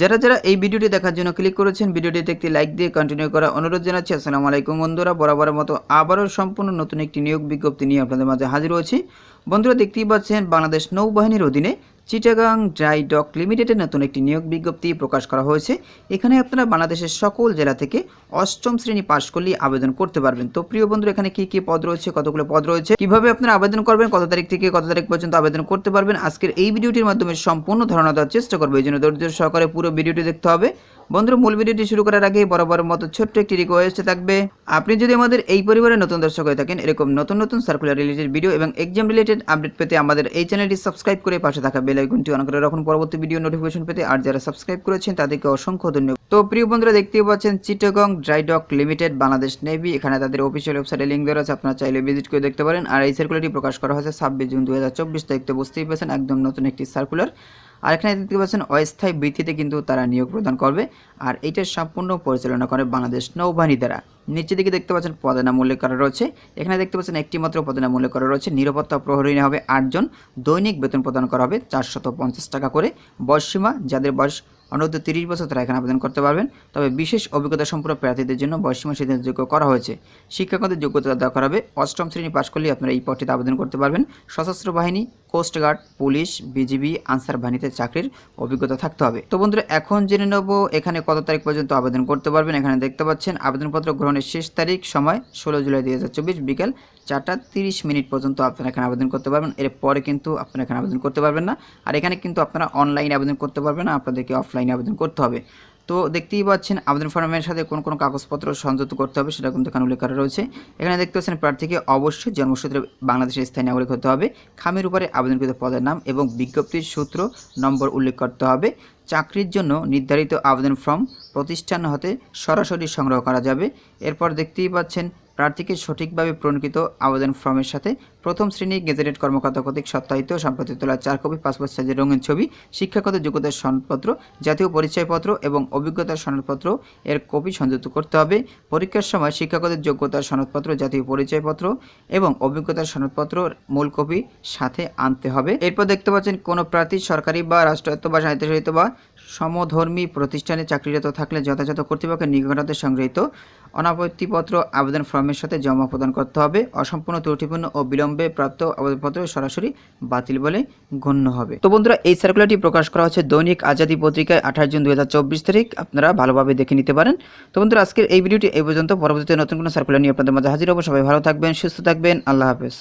যারা যারা এই ভিডিওটি দেখার জন্য ক্লিক করেছেন, ভিডিওটিতে একটি লাইক দিয়ে কন্টিনিউ করা অনুরোধ জানাচ্ছি। আসসালামু আলাইকুম বন্ধুরা, বরাবরের মতো আবারও সম্পূর্ণ নতুন একটি নিয়োগ বিজ্ঞপ্তি নিয়ে আপনাদের মাঝে হাজির হয়েছি। বন্ধুরা, দেখতেই পাচ্ছেন বাংলাদেশ নৌবাহিনীর অধীনে চিটাগাং ড্রাই ডক লিমিটেডের নতুন একটি নিয়োগ বিজ্ঞপ্তি প্রকাশ করা হয়েছে। এখানে আপনারা বাংলাদেশের সকল জেলা থেকে অষ্টম শ্রেণি পাশ করলেই আবেদন করতে পারবেন। তো প্রিয় বন্ধুরা, এখানে কি কি পদ রয়েছে, কতগুলো পদ রয়েছে, কীভাবে আপনারা আবেদন করবেন, কত তারিখ থেকে কত তারিখ পর্যন্ত আবেদন করতে পারবেন, আজকের এই ভিডিওটির মাধ্যমে সম্পূর্ণ ধারণা দেওয়ার চেষ্টা করব। এই জন্য ধৈর্য সহকারে পুরো ভিডিওটি দেখতে হবে। বন্ধুরা, মূল ভিডিওটি শুরু করার আগে বরাবর মতো ছোট্ট একটি রিকোয়েস্ট থাকবে। আপনি যদি আমাদের এই পরিবারের নতুন দর্শক হয়ে থাকেন, এরকম নতুন নতুন সার্কুলার রিলেটেড ভিডিও এবং এক্সাম রিলেটেড আপডেট পেতে আমাদের এই চ্যানেলটি সাবস্ক্রাইব করে পাশে থাকা বেল আইকনটি অন করে রাখুন। পরবর্তী ভিডিও নোটিফিকেশন পেতে আর যারা সাবস্ক্রাইব করেছেন, তাদেরকে অসংখ্য ধন্যবাদ। তো প্রিয় বন্ধুরা, দেখতেই পাচ্ছেন Chittagong dry dock limited Bangladesh navy এখানে তাদের অফিসিয়াল ওয়েবসাইটে লিঙ্ক দেওয়া আছে, আপনারা চাইলে ভিজিট করে দেখতে পারেন। আর এই সার্কুলারটি প্রকাশ করা হয়েছে ছাব্বিশ জুন দু হাজার চব্বিশ তারিখ তো বুঝতেই পারছেন, একদম নতুন একটি সার্কুলার আর এখানে দেখতে পাচ্ছেন, অস্থায়ী ভিত্তিতে কিন্তু তারা নিয়োগ প্রদান করবে। আর এটা সম্পূর্ণ পরিচালনা করে বাংলাদেশ নৌবাহিনী দ্বারা। নিচের দিকে দেখতে পাচ্ছেন পদনামূল্য করা রয়েছে। এখানে দেখতে পাচ্ছেন একটি মাত্র উল্লেখ করা রয়েছে। নিরাপত্তা প্রহরী হবে আটজন। দৈনিক বেতন প্রদান করা হবে চারশত পঞ্চাশ টাকা করে। বয়সীমা যাদের বয়স অনূর্ধ্ব তিরিশ বছর তারা এখানে আবেদন করতে পারবেন। তবে বিশেষ অভিজ্ঞতা সম্পূর্ণ প্রার্থীদের জন্য বয়সসীমা সিদ্ধান্তযোগ্য করা হয়েছে। শিক্ষাগতের যোগ্যতা দেওয়া হবে। অষ্টম শ্রেণি পাশ করলে আপনারা এই পদটিতে আবেদন করতে পারবেন। সশস্ত্র বাহিনী কোস্টগার্ড পুলিশ, বিজিবি, আনসার বাহিনীতে চাকরির অভিজ্ঞতা থাকতে হবে। তো বন্ধুরা, এখন জেনে নেব এখানে কত তারিখ পর্যন্ত আবেদন করতে পারবেন। এখানে দেখতে পাচ্ছেন, আবেদনপত্র গ্রহণের শেষ তারিখ সময় ষোলো জুলাই দুই হাজার চব্বিশ বিকেল চারটা তিরিশ মিনিট পর্যন্ত আপনারা এখানে আবেদন করতে পারবেন। এর পরে কিন্তু আপনারা এখানে আবেদন করতে পারবেন না। আর এখানে কিন্তু আপনারা অনলাইনে আবেদন করতে পারবেন না। আপনাদেরকে অফলাইনে আবেদন করতে হবে। তো দেখতেই পাচ্ছেন, আবেদন ফর্মের সাথে কোন কোন কাগজপত্র সংযুক্ত করতে হবে সেটা কিন্তু এখানে উল্লেখ করা রয়েছে। এখানে দেখতে পাচ্ছেন, প্রার্থীকে অবশ্যই জন্মসূত্রে বাংলাদেশের স্থায়ী নাগরিক হতে হবে। খামের উপরে আবেদনকৃত পদের নাম এবং বিজ্ঞপ্তির সূত্র নম্বর উল্লেখ করতে হবে। চাকরির জন্য নির্ধারিত আবেদন ফর্ম প্রতিষ্ঠান হতে সরাসরি সংগ্রহ করা যাবে। এরপর দেখতেই পাচ্ছেন, প্রার্থীকে সঠিকভাবে প্রণকৃত আবেদন ফর্মের সাথে প্রথম শ্রেণি গেজেটেড কর্মকর্তা কর্তৃক সত্যায়িত সম্প্রতি তোলা চার কপি পাসপোর্ট সাইজের রঙিন ছবি, শিক্ষাগত যোগ্যতার সনদপত্র, জাতীয় পরিচয়পত্র এবং অভিজ্ঞতার সনদপত্র। এর কপি সংযুক্ত করতে হবে। পরীক্ষার সময় শিক্ষাগত যোগ্যতার সনদপত্র, জাতীয় পরিচয়পত্র এবং অভিজ্ঞতার সনদপত্র মূল কপি সাথে আনতে হবে। এরপর দেখতে পাচ্ছেন কোনো প্রার্থী সরকারি বা রাষ্ট্রায়ত্ত বা স্বায়ত্তশাসিত বা সমধর্মী প্রতিষ্ঠানে চাকরিরত থাকলে যথাযথ কর্তৃপক্ষের নিকটতে সংগৃহীত অনাপত্তিপত্র আবেদন ফর্মের সাথে জমা প্রদান করতে হবে। অসম্পূর্ণ, ত্রুটিপূর্ণ ও বিলম্বে প্রাপ্ত আবেদনপত্র সরাসরি বাতিল বলে গণ্য হবে। তো বন্ধুরা, এই সার্কুলারটি প্রকাশ করা হচ্ছে দৈনিক আজাদি পত্রিকায় আঠাশ জুন দুই হাজার চব্বিশ তারিখ। আপনারা ভালোভাবে দেখে নিতে পারেন। তো বন্ধুরা, আজকের এই ভিডিওটি এই পর্যন্ত। পরবর্তীতে নতুন কোনো সার্কুলার নিয়ে আপনাদের মাঝে হাজির হব। সবাই ভালো থাকবেন, সুস্থ থাকবেন। আল্লাহ হাফেজ।